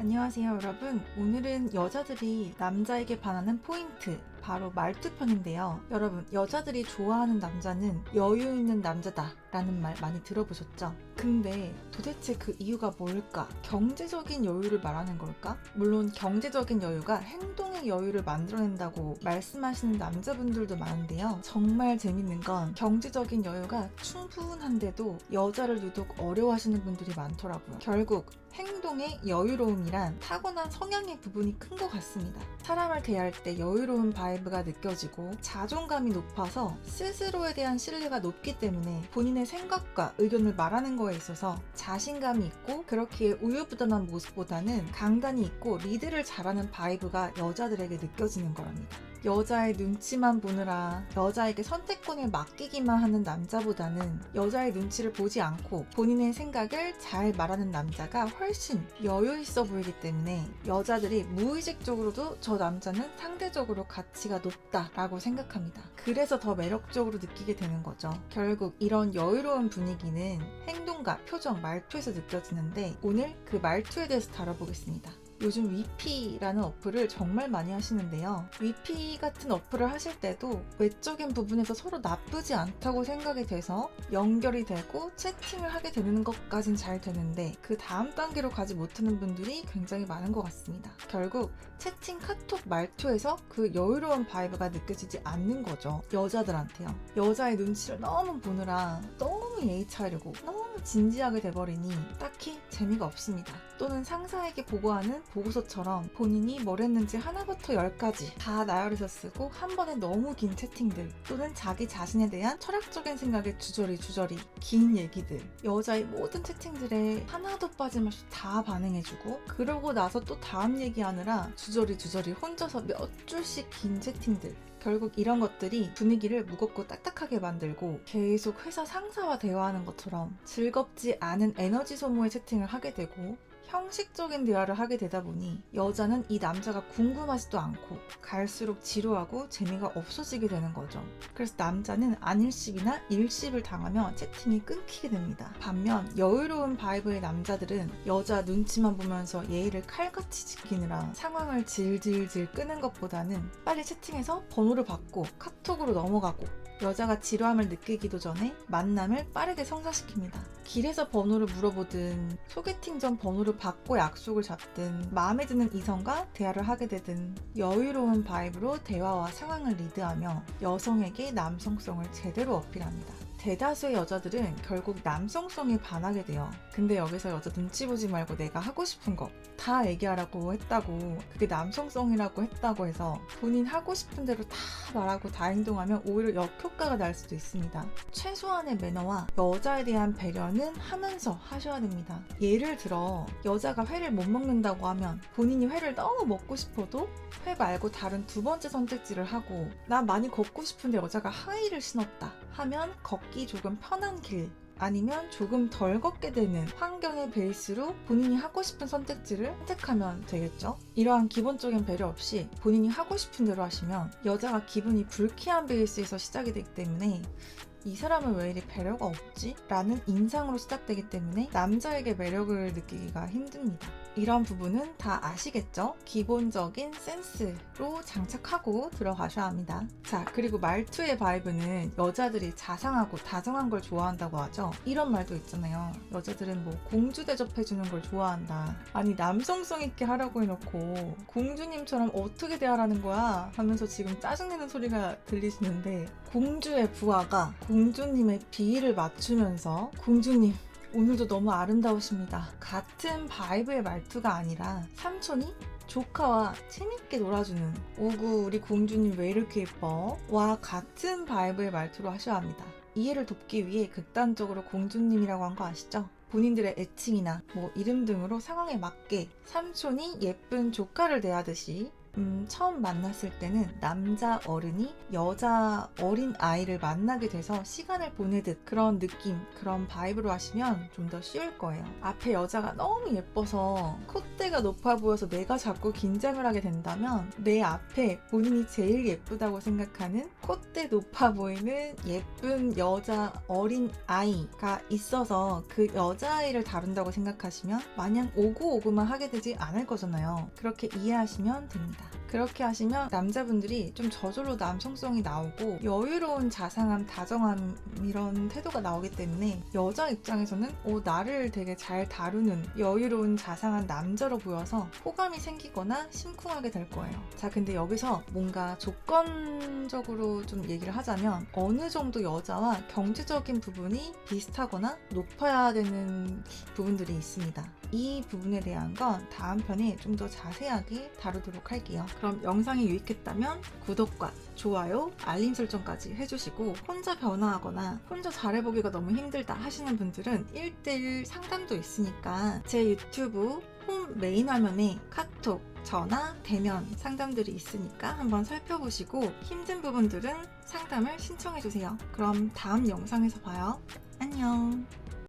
안녕하세요 여러분. 오늘은 여자들이 남자에게 반하는 포인트 바로 말투편인데요 여러분 여자들이 좋아하는 남자는 여유 있는 남자다 라는 말 많이 들어보셨죠? 근데 도대체 그 이유가 뭘까? 경제적인 여유를 말하는 걸까? 물론 경제적인 여유가 행동의 여유를 만들어낸다고 말씀하시는 남자분들도 많은데요 정말 재밌는 건 경제적인 여유가 충분한데도 여자를 유독 어려워하시는 분들이 많더라고요 결국 행동의 여유로움이란 타고난 성향의 부분이 큰 것 같습니다. 사람을 대할 때 여유로운 바 이브가 느껴지고 자존감이 높아서 스스로에 대한 신뢰가 높기 때문에 본인의 생각과 의견을 말하는 거에 있어서 자신감이 있고 그렇게 우유부단한 모습보다는 강단이 있고 리드를 잘하는 바이브가 여자들에게 느껴지는 거랍니다. 여자의 눈치만 보느라 여자에게 선택권을 맡기기만 하는 남자보다는 여자의 눈치를 보지 않고 본인의 생각을 잘 말하는 남자가 훨씬 여유 있어 보이기 때문에 여자들이 무의식적으로도 저 남자는 상대적으로 가치가 높다라고 생각합니다. 그래서 더 매력적으로 느끼게 되는 거죠. 결국 이런 여유로운 분위기는 행동과 표정, 말투에서 느껴지는데 오늘 그 말투에 대해서 다뤄보겠습니다. 요즘 위피라는 어플을 정말 많이 하시는데요. 위피 같은 어플을 하실 때도 외적인 부분에서 서로 나쁘지 않다고 생각이 돼서 연결이 되고 채팅을 하게 되는 것까진 잘 되는데 그 다음 단계로 가지 못하는 분들이 굉장히 많은 것 같습니다. 결국 채팅 카톡 말투에서 그 여유로운 바이브가 느껴지지 않는 거죠. 여자들한테요. 여자의 눈치를 너무 보느라 너무 예의 차리고 너무 진지하게 돼버리니 딱히 재미가 없습니다. 또는 상사에게 보고하는 보고서처럼 본인이 뭘 했는지 하나부터 열까지 다 나열해서 쓰고 한 번에 너무 긴 채팅들 또는 자기 자신에 대한 철학적인 생각에 주저리 주저리 긴 얘기들 여자의 모든 채팅들에 하나도 빠짐없이 다 반응해주고 그러고 나서 또 다음 얘기하느라 주저리 주저리 혼자서 몇 줄씩 긴 채팅들 결국 이런 것들이 분위기를 무겁고 딱딱하게 만들고 계속 회사 상사와 대화하는 것처럼 즐겁지 않은 에너지 소모의 채팅을 하게 되고 형식적인 대화를 하게 되다 보니 여자는 이 남자가 궁금하지도 않고 갈수록 지루하고 재미가 없어지게 되는 거죠. 그래서 남자는 안일십이나 일십을 당하며 채팅이 끊기게 됩니다. 반면 여유로운 바이브의 남자들은 여자 눈치만 보면서 예의를 칼같이 지키느라 상황을 질질질 끄는 것보다는 빨리 채팅해서 번호를 받고 카톡으로 넘어가고 여자가 지루함을 느끼기도 전에 만남을 빠르게 성사시킵니다. 길에서 번호를 물어보든 소개팅 전 번호를 받고 약속을 잡든 마음에 드는 이성과 대화를 하게 되든 여유로운 바이브로 대화와 상황을 리드하며 여성에게 남성성을 제대로 어필합니다. 대다수의 여자들은 결국 남성성에 반하게 돼요. 근데 여기서 여자 눈치 보지 말고 내가 하고 싶은 거 다 얘기하라고 했다고 그게 남성성이라고 했다고 해서 본인 하고 싶은 대로 다 말하고 다 행동하면 오히려 역효과가 날 수도 있습니다. 최소한의 매너와 여자에 대한 배려는 하면서 하셔야 됩니다. 예를 들어 여자가 회를 못 먹는다고 하면 본인이 회를 너무 먹고 싶어도 회 말고 다른 두 번째 선택지를 하고 나 많이 걷고 싶은데 여자가 하이를 신었다 하면 걷기 조금 편한 길 아니면 조금 덜 걷게 되는 환경의 베이스로 본인이 하고 싶은 선택지를 선택하면 되겠죠? 이러한 기본적인 배려 없이 본인이 하고 싶은 대로 하시면 여자가 기분이 불쾌한 베이스에서 시작이 되기 때문에 이 사람은 왜 이리 배려가 없지? 라는 인상으로 시작되기 때문에 남자에게 매력을 느끼기가 힘듭니다. 이런 부분은 다 아시겠죠? 기본적인 센스로 장착하고 들어가셔야 합니다. 자, 그리고 말투의 바이브는 여자들이 자상하고 다정한 걸 좋아한다고 하죠. 이런 말도 있잖아요. 여자들은 뭐 공주 대접해주는 걸 좋아한다. 아니, 남성성 있게 하라고 해놓고 공주님처럼 어떻게 대하라는 거야? 하면서 지금 짜증내는 소리가 들리시는데 공주의 부하가 공주님의 비위를 맞추면서 공주님 오늘도 너무 아름다우십니다. 같은 바이브의 말투가 아니라 삼촌이 조카와 재밌게 놀아주는 오구 우리 공주님 왜 이렇게 예뻐? 와 같은 바이브의 말투로 하셔야 합니다. 이해를 돕기 위해 극단적으로 공주님이라고 한 거 아시죠? 본인들의 애칭이나 뭐 이름 등으로 상황에 맞게 삼촌이 예쁜 조카를 대하듯이 음, 처음 만났을 때는 남자 어른이 여자 어린 아이를 만나게 돼서 시간을 보내듯 그런 느낌, 그런 바이브로 하시면 좀 더 쉬울 거예요. 앞에 여자가 너무 예뻐서 콧대가 높아 보여서 내가 자꾸 긴장을 하게 된다면 내 앞에 본인이 제일 예쁘다고 생각하는 콧대 높아 보이는 예쁜 여자 어린 아이가 있어서 그 여자아이를 다룬다고 생각하시면 마냥 오구오구만 하게 되지 않을 거잖아요. 그렇게 이해하시면 됩니다. 감사합니다. 그렇게 하시면 남자분들이 좀 저절로 남성성이 나오고 여유로운 자상함, 다정함 이런 태도가 나오기 때문에 여자 입장에서는 어, 나를 되게 잘 다루는 여유로운 자상한 남자로 보여서 호감이 생기거나 심쿵하게 될 거예요. 자, 근데 여기서 뭔가 조건적으로 좀 얘기를 하자면 어느 정도 여자와 경제적인 부분이 비슷하거나 높아야 되는 부분들이 있습니다. 이 부분에 대한 건 다음 편에 좀 더 자세하게 다루도록 할게요. 그럼 영상이 유익했다면 구독과 좋아요, 알림 설정까지 해주시고 혼자 변화하거나 혼자 잘해보기가 너무 힘들다 하시는 분들은 1대1 상담도 있으니까 제 유튜브 홈 메인 화면에 카톡, 전화, 대면 상담들이 있으니까 한번 살펴보시고 힘든 부분들은 상담을 신청해주세요. 그럼 다음 영상에서 봐요. 안녕.